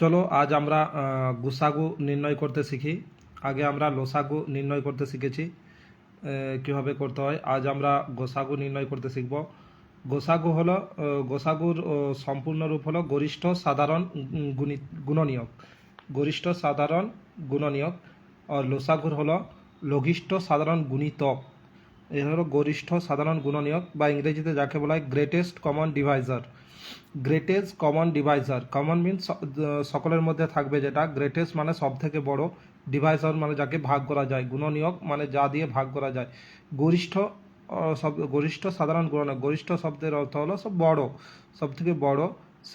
চলো, আজ আমরা গুসাগু নির্ণয় করতে শিখি। আগে আমরা লোসাগু নির্ণয় করতে শিখেছি কীভাবে করতে হয়। আজ আমরা গোসাগু নির্ণয় করতে শিখব। গোসাগু হলো গোসাগুর সম্পূর্ণ রূপ হলো গরিষ্ঠ, সাধারণ গুণনীয়ক। গরিষ্ঠ, সাধারণ, গুণনীয়ক। আর লোসাগুর হলো, লঘিষ্ঠ, সাধারণ, গুণিতক। এ হলো গরিষ্ঠ সাধারণ গুণনীয়ক বা ইংরেজিতে যাকে বলা হয় greatest common divisor greatest common divisor common means সকলের মধ্যে থাকবে যেটা। গ্রেটেস্ট মানে সব থেকে বড় ডিভাইজার মানে যাকে ভাগ করা যায়। গুণনীয়ক মানে যা দিয়ে ভাগ করা যায়। গরিষ্ঠ শব্দ গরিষ্ঠ সাধারণ গুণনীয়ক। গরিষ্ঠ শব্দের অর্থ হলো সব বড়। সব থেকে বড়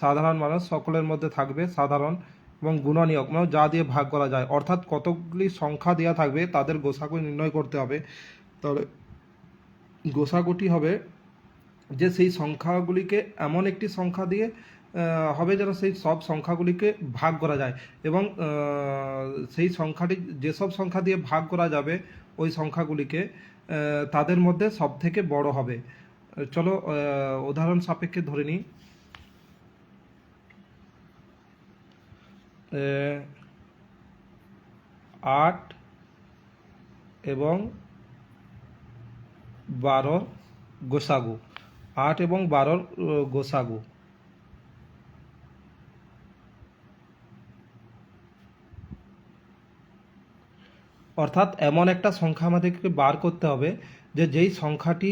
সাধারণ মানে সকলের মধ্যে থাকবে সাধারণ এবং গুণনীয়ক মানে যা দিয়ে ভাগ করা যায়। অর্থাৎ কতগুলি সংখ্যা দেওয়া থাকবে তাদের গোসাগু নির্ণয় করতে হবে। তাহলে গোসাগুটি হবে যে সেই সংখ্যাগুলিকে এমন একটি সংখ্যা দিয়ে হবে যেন সেই সব সংখ্যাগুলিকে ভাগ করা যায়। এবং সেই সংখ্যাটি যেসব সংখ্যা দিয়ে ভাগ করা যাবে ওই সংখ্যাগুলিকে তাদের মধ্যে সব থেকে বড় হবে। চলো উদাহরণ সাপেক্ষে ধরে নিই। আট এবং বারোর গোসাগু, আট এবং বারোর গোসাগু। অর্থাৎ এমন একটা সংখ্যা আমাদেরকে বার করতে হবে যে যেই সংখ্যাটি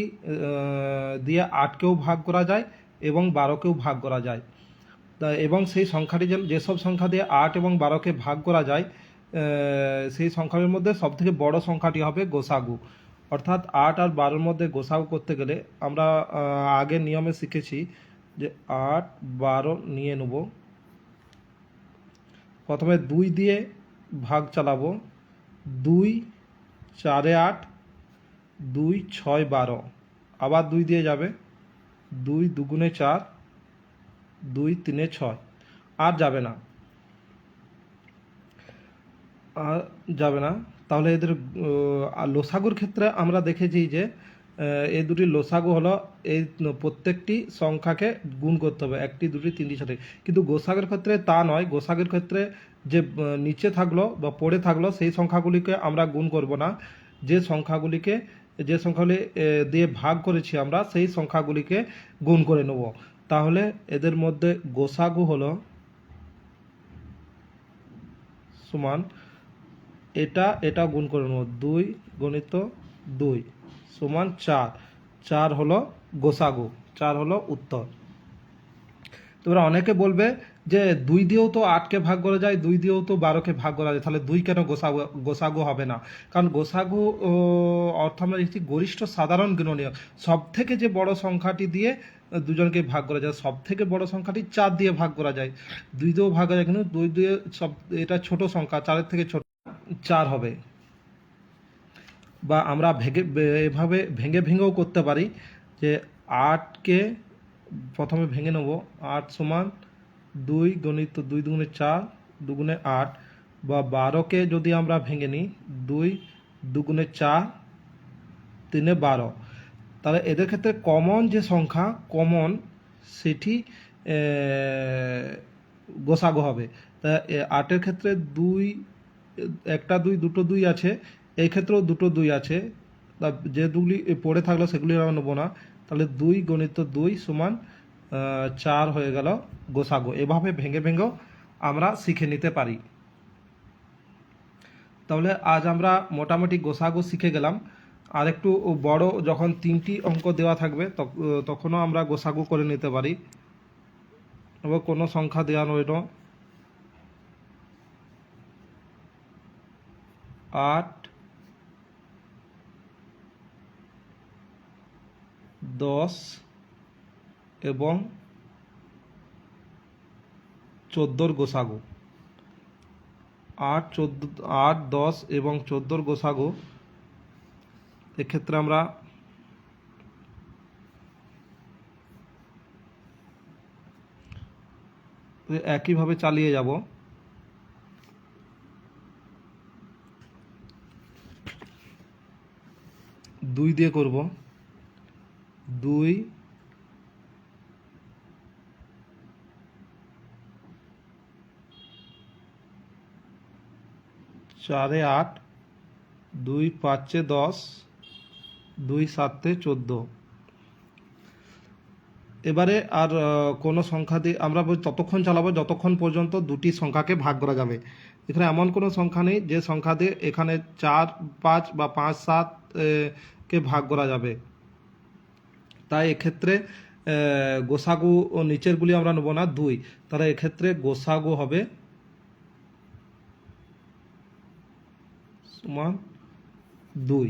দিয়ে আটকেও ভাগ করা যায় এবং বারোকেও ভাগ করা যায়। এবং সেই সংখ্যাটি যেন, যেসব সংখ্যা দিয়ে আট এবং বারোকে ভাগ করা যায় সেই সংখ্যার মধ্যে সবথেকে বড় সংখ্যাটি হবে গোসাগু। অর্থাৎ আট আর বারোর মধ্যে গোসাও করতে গেলে আমরা আগে নিয়মে শিখেছি যে আট, বারো নিয়ে নেব। প্রথমে দুই দিয়ে ভাগ চালাবো। দুই, চারে আট, দুই, ছয়, বারো। আবার দুই দিয়ে যাবে। দুই দুগুণে চার, দুই তিনে ছয়। আর যাবে না। আর যাবে না। তাহলে এদের লোসাগুর ক্ষেত্রে আমরা দেখেছি যে এই দুটি লোসাগু হলো এই প্রত্যেকটি সংখ্যাকে গুণ করতে হবে, একটি, দুটি, তিনটি, চারটি। কিন্তু গোসাগের ক্ষেত্রে তা নয়। গোসাগের ক্ষেত্রে যে নিচে থাকল বা পড়ে থাকল সেই সংখ্যাগুলিকে আমরা গুণ করব না। যে সংখ্যাগুলিকে, যে সংখ্যাগুলি দিয়ে ভাগ করেছি আমরা, সেই সংখ্যাগুলিকে গুণ করে নেব। তাহলে এদের মধ্যে গোসাগু হলো সমান এটা এটা গুণ করে নেব দুই গণিত দুই সমান চার। চার হলো গোসাগু, চার হলো উত্তর। তো এবার অনেকে বলবে যে দুই দিয়েও তো আটকে ভাগ করা যায়, দুই দিয়েও তো বারোকে ভাগ করা যায়, তাহলে দুই কেন গোসাগু গোসাগু হবে না? কারণ গোসাগু অর্থ আমরা দেখছি গরিষ্ঠ সাধারণ গুণনীয় সব থেকে যে বড় সংখ্যাটি দিয়ে দুজনকে ভাগ করা যায় সব থেকে বড় সংখ্যাটি চার দিয়ে ভাগ করা যায়। দুই দিয়েও ভাগ করা যায়, কিন্তু দুই দিয়ে সব, এটা ছোট সংখ্যা, চারের থেকে ছোট চার হবে। বা আমরা ভেঙে এভাবে ভেঙে ভেঙেও করতে পারি যে আটকে প্রথমে ভেঙে নেব। আট সমান দুই গণিত দুই দুগুণে চার দুগুণে আট বা বারোকে যদি আমরা ভেঙে নিই, দুই দুগুণে চার তিনে বারো। তাহলে এদের ক্ষেত্রে কমন যে সংখ্যা কমন সেটি গোসাগো হবে। তা আটের ক্ষেত্রে দুই একটা দুই, দুটো দুই আছে। এই ক্ষেত্রেও দুটো দুই আছে। তা যেগুলি পড়ে থাকল সেগুলি আমরা নেব না। তাহলে দুই গণিত দুই সমান চার হয়ে গেল গোসাগো। এভাবে ভেঙে ভেঙেও আমরা শিখে নিতে পারি। তাহলে আজ আমরা মোটামুটি গোসাগো শিখে গেলাম। আর একটু বড় যখন তিনটি অঙ্ক দেওয়া থাকবে তখ- তখনও আমরা গোসাগু করে নিতে পারি। এবং কোনো সংখ্যা দেওয়া রইল। আট, দশ এবং চোদ্দোর গোসাগু। আট, চোদ্দ, আট, দশ এবং চোদ্দোর গোসাগু। এক্ষেত্রে আমরা একইভাবে চালিয়ে যাব। দুই দিয়ে করব। দুই চারে আট দুই পাঁচে দশ দুই সাতে চোদ্দ। এবারে আর কোনো সংখ্যা দিয়ে আমরা ততক্ষণ চালাবো যতক্ষণ পর্যন্ত দুটি সংখ্যাকে ভাগ করা যাবে। এখানে এমন কোনো সংখ্যা নেই যে সংখ্যা দিয়ে এখানে চার, পাঁচ বা পাঁচ, সাত কে ভাগ করা যাবে। তাই এক্ষেত্রে গোসাগু ও নিচেরগুলি আমরা নেব না, দুই। তাহলে এক্ষেত্রে গোসাগু হবে সমান দুই।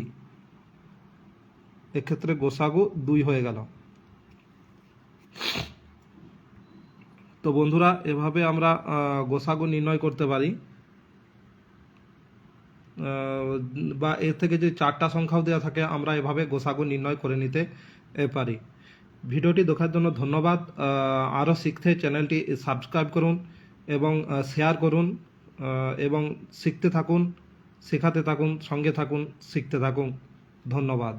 এক্ষেত্রে গোসাগু দুই হয়ে গেল। তো বন্ধুরা, এভাবে আমরা গোসাগু নির্ণয় করতে পারি। বা এর থেকে যে চারটা সংখ্যাও দেওয়া থাকে, আমরা এভাবে গোসাগু নির্ণয় করে নিতে পারি। ভিডিওটি দেখার জন্য ধন্যবাদ। আরও শিখতে চ্যানেলটি সাবস্ক্রাইব করুন এবং শেয়ার করুন এবং শিখতে থাকুন, শেখাতে থাকুন, সঙ্গে থাকুন, শিখতে থাকুন। ধন্যবাদ।